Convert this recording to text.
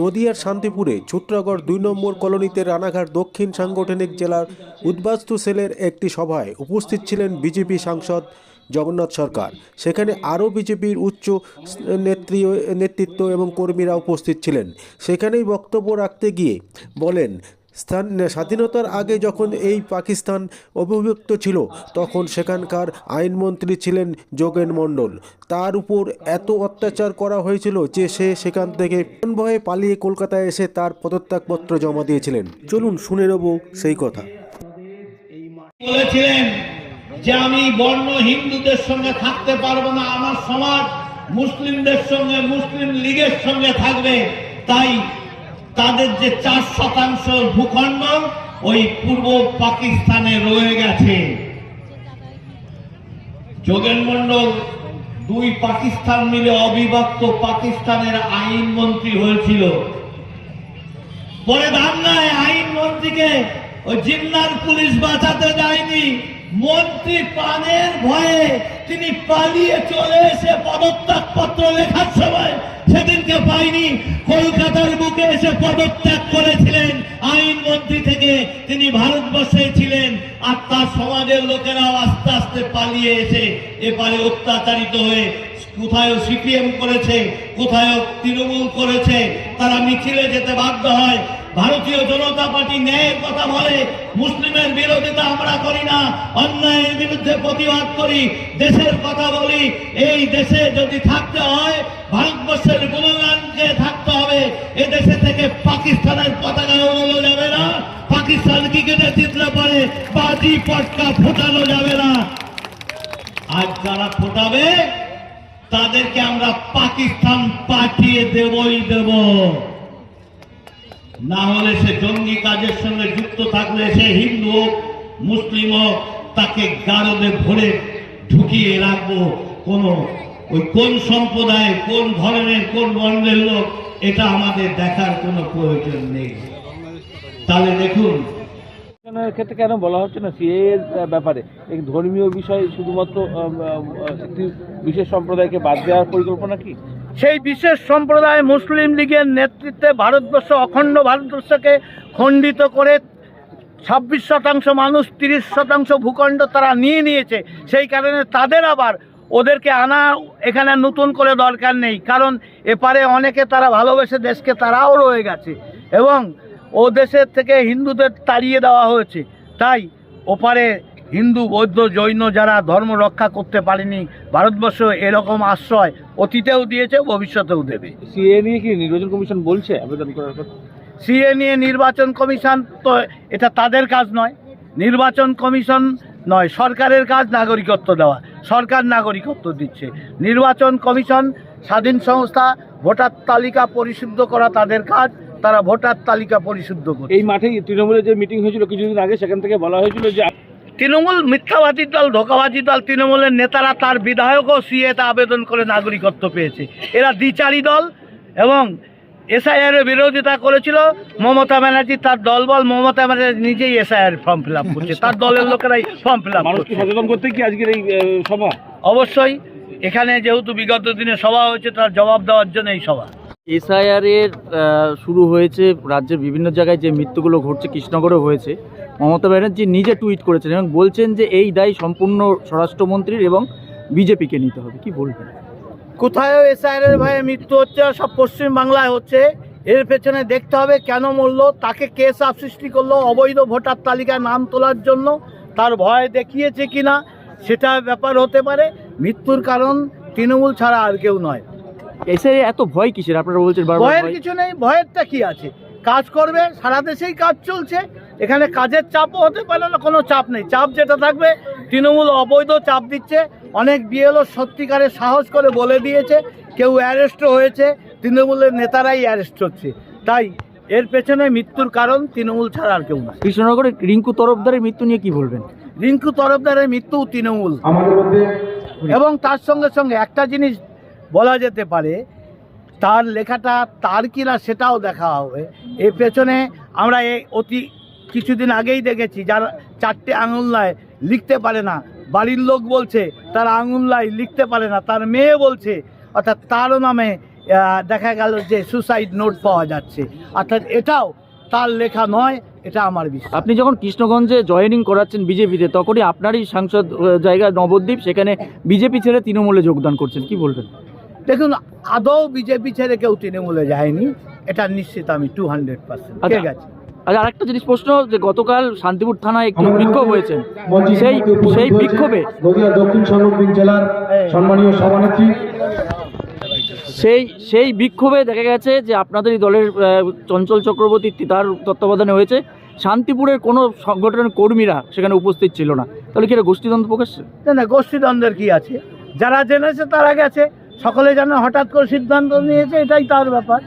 নদিয়ার শান্তিপুরে ছুট্রাগড় দুই নম্বর কলোনিতে রানাঘাট দক্ষিণ সাংগঠনিক জেলার উদ্বাস্তু সেলের একটি সভায় উপস্থিত ছিলেন বিজেপি সাংসদ জগন্নাথ সরকার। সেখানে আরও বিজেপির উচ্চ নেত্রী, নেতৃত্ব এবং কর্মীরা উপস্থিত ছিলেন। সেখানেই বক্তব্য রাখতে গিয়ে বলেন স্থান, স্বাধীনতার আগে যখন এই পাকিস্তান অভিযুক্ত ছিল, তখন সেখানকার আইনমন্ত্রী ছিলেন যোগেন মণ্ডল। তার উপর এত অত্যাচার করা হয়েছিল যে সে সেখান থেকে ভয়ে পালিয়ে কলকাতায় এসে তার পদত্যাগপত্র জমা দিয়েছিলেন। চলুন, শুনে নেব সেই কথা। বলেছিলেন যে আমি বর্ণ হিন্দুদের সঙ্গে থাকতে পারব না, আমার সমাজ মুসলিমদের সঙ্গে, মুসলিম লীগের সঙ্গে থাকবে, তাই তাদের যে চার শতাংশ ভূখণ্ড, ওই পূর্ব পাকিস্তানে রয়ে গেছে। যোগেন মন্ডল দুই পাকিস্তান মিলে অবিভক্ত পাকিস্তানের আইনমন্ত্রী হয়েছিল। পরে দাঙ্গায় আইনমন্ত্রীকে ওই জিন্নার পুলিশ বাঁচাতে যায়নি। মন্ত্রী প্রাণের ভয়ে তিনি পালিয়ে চলে এসে পদত্যাগ পত্র লেখার সময় সেদিনকে পাইনি। কলকাতার বুকে এসে পদত্যাগ করেছিলেন আইনমন্ত্রী থেকে। তিনি ভারতবর্ষে ছিলেন আর তার সমাজের লোকেরাও আস্তে আস্তে পালিয়ে এসে এপারে অত্যাচারিত হয়ে কোথায় সিপিএম করেছে কোথায় তৃণমূল করেছে, তারা মিছিলে যেতে বাধ্য হয়। ভারতীয় জনতা পার্টি ন্যায়ের কথা বলে, মুসলিমের বিরোধিতা আমরা করি না, অন্যায়ের বিরুদ্ধে প্রতিবাদ করি, দেশের কথা বলি, এই দেশে যদি থাকতে হয়, ভারতবর্ষের গুণগানকে থাকতে হবে, এ দেশে থেকে পাকিস্তানের পতাকা ওড়ানো যাবে না, পাকিস্তান ক্রিকেটে জিতলে পরে বাজি পটকা ফোটানো যাবে না। আর যারা ফোটাবে, তাদেরকে আমরা পাকিস্তান পাঠিয়ে দেবই দেব। না হলে সে জঙ্গি কাজের সঙ্গে যুক্ত থাকলে সে হিন্দু হোক, মুসলিম হোক, তাকে গারদে ভরে ঢুকিয়ে রাখব। কোন ওই কোন সম্প্রদায় কোন ধরনের কোন বর্ণের লোক, এটা আমাদের দেখার কোনো প্রয়োজন নেই। তাহলে দেখুন। ক্ষেত্রে কেন বলা হচ্ছে না সিএ এর ব্যাপারে? এই ধর্মীয় বিষয় শুধুমাত্র একটি বিশেষ সম্প্রদায়কে বাদ দেওয়ার পরিকল্পনা কি? সেই বিশেষ সম্প্রদায় মুসলিম লীগের নেতৃত্বে ভারতবর্ষ অখণ্ড ভারতবর্ষকে খণ্ডিত করে ছাব্বিশ শতাংশ মানুষ, তিরিশ শতাংশ ভূখণ্ড তারা নিয়ে নিয়েছে। সেই কারণে তাদের আবার ওদেরকে আনা এখানে নতুন করে দরকার নেই। কারণ এপারে অনেকে তারা ভালোবেসে দেশকে তারাও রয়ে গেছে এবং ও দেশের থেকে হিন্দুদের তাড়িয়ে দেওয়া হয়েছে। তাই ওপারে হিন্দু বৌদ্ধ জৈন যারা ধর্ম রক্ষা করতে পারেনি ভারতবর্ষ এরকম আশ্রয় অতীতেও দিয়েছে ভবিষ্যতেও দেবে। সিএ নিয়ে কি নির্বাচন কমিশন বলছে আবেদন করার কথা? সিএ নিয়ে নির্বাচন কমিশন তো এটা তাদের কাজ নয় নির্বাচন কমিশন নয় সরকারের কাজ নাগরিকত্ব দেওয়া সরকার নাগরিকত্ব দিচ্ছে। নির্বাচন কমিশন স্বাধীন সংস্থা ভোটার তালিকা পরিশুদ্ধ করা তাদের কাজ তারা ভোটার তালিকা পরিশুদ্ধ করে এই মাঠেই তৃণমূলের যে মিটিং হয়েছিল কিছুদিন আগে সেখান থেকে বলা হয়েছিল যে তৃণমূল মিথ্যাবাদী দল ধোকাবাজি দল তৃণমূলের নেতারা তার বিধায়কও সিএতে আবেদন করে নাগরিকত্ব পেয়েছে। এরা দ্বিচারী দল এবং এসআইআর এর বিরোধিতা করেছিল। মমতা ব্যানার্জি তার দলবল মমতা ব্যানার্জি নিজেই এসআইআর ফর্ম ফিল আপ করছে। তার দলের লোকেরাই ফর্ম ফিল সচেতন করতে কি আজকের এই সভা? অবশ্যই এখানে যেহেতু বিগত দিনে সভা হয়েছে তার জবাব দেওয়ার জন্য এই সভা। এসআইআর এর শুরু হয়েছে রাজ্যের বিভিন্ন জায়গায় যে মৃত্যুগুলো ঘটছে, কৃষ্ণগড়ে হয়েছে। মমতা ব্যানার্জি নিজে টুইট করেছেন এবং বলছেন যে এই দায় সম্পূর্ণ স্বরাষ্ট্রমন্ত্রীর এবং বিজেপিকে নিতে হবে। কি বলবেন? কোথায়ও এসআইআর ভয়ে মৃত্যু হচ্ছে? সব পশ্চিম বাংলায় হচ্ছে। এর পেছনে দেখতে হবে কেন মরলো, তাকে কে চাপ সৃষ্টি করল, অবৈধ ভোটার তালিকায় নাম তোলার জন্য তার ভয় দেখিয়েছে কিনা, সেটা ব্যাপার হতে পারে। মৃত্যুর কারণ তৃণমূল ছাড়া আর কেউ নয়। এসআইআর এত ভয় কিসের? আপনারা বলছেন ভয়ের কিছু নেই ভয়েরটা কি আছে? কাজ করবে সারা দেশেই কাজ চলছে এখানে কাজের চাপও হতে পারে না কোনো চাপ নেই। চাপ যেটা থাকবে তৃণমূল অবৈধ চাপ দিচ্ছে। অনেক বিএলও সত্যিকারের সাহস করে বলে দিয়েছে কেউ অ্যারেস্টও হয়েছে তৃণমূলের নেতারাই অ্যারেস্ট হচ্ছে। তাই এর পেছনে মৃত্যুর কারণ তৃণমূল ছাড়া আর কেউ না। কৃষ্ণনগরে রিঙ্কু তরফদারের মৃত্যু নিয়ে কি বলবেন? রিঙ্কু তরফদারের মৃত্যু তৃণমূল। এবং তার সঙ্গে সঙ্গে একটা জিনিস বলা যেতে পারে, তার লেখাটা, তার কিনা সেটাও দেখা হবে। এর পেছনে আমরা এই অতি কিছুদিন আগেই দেখেছি, যারা চারটে আঙুল্লায় লিখতে পারে না, বাড়ির লোক বলছে, তার আঙুল্লায় লিখতে পারে না, তার মেয়ে বলছে, অর্থাৎ তারও নামে দেখা গেল যে সুসাইড নোট পাওয়া যাচ্ছে। অর্থাৎ এটাও তার লেখা নয়, এটা আমার বিষয় আপনি যখন কৃষ্ণগঞ্জে জয়েনিং করাচ্ছেন বিজেপিতে, তখনই আপনারই সাংসদ জায়গা নবদ্বীপ, সেখানে বিজেপি ছেড়ে তৃণমূলে যোগদান করছেন, কি বলবেন? দেখুন আদৌ বিজেপি ছেড়ে কেউ তৃণমূলে যায়নি এটা নিশ্চিত আমি টু হান্ড্রেড পার্সেন্ট আচ্ছা। ঠিক আছে আর আরেকটা জিনিস প্রশ্ন যে গতকাল শান্তিপুর থানায় একটি বিক্ষোভ হয়েছে। সেই সেই বিক্ষোভে নদিয়া দক্ষিণ সংরক্ষণ জেলার সম্মানীয় সভানেত্রী। সেই সেই বিক্ষোভে দেখা গেছে যে আপনাদের এই দলের চঞ্চল চক্রবর্তী তার তত্ত্বাবধানে হয়েছে। শান্তিপুরের কোনো সংগঠনের কর্মীরা সেখানে উপস্থিত ছিল না। তাহলে কি এটা গোষ্ঠীদ্বন্দ্ব প্রকাশ? না না গোষ্ঠীদ্বন্দ্বের কি আছে? যারা জেনেছে তারা গেছে। সকলে যেন হঠাৎ করে সিদ্ধান্ত নিয়েছে এটাই তার ব্যাপার।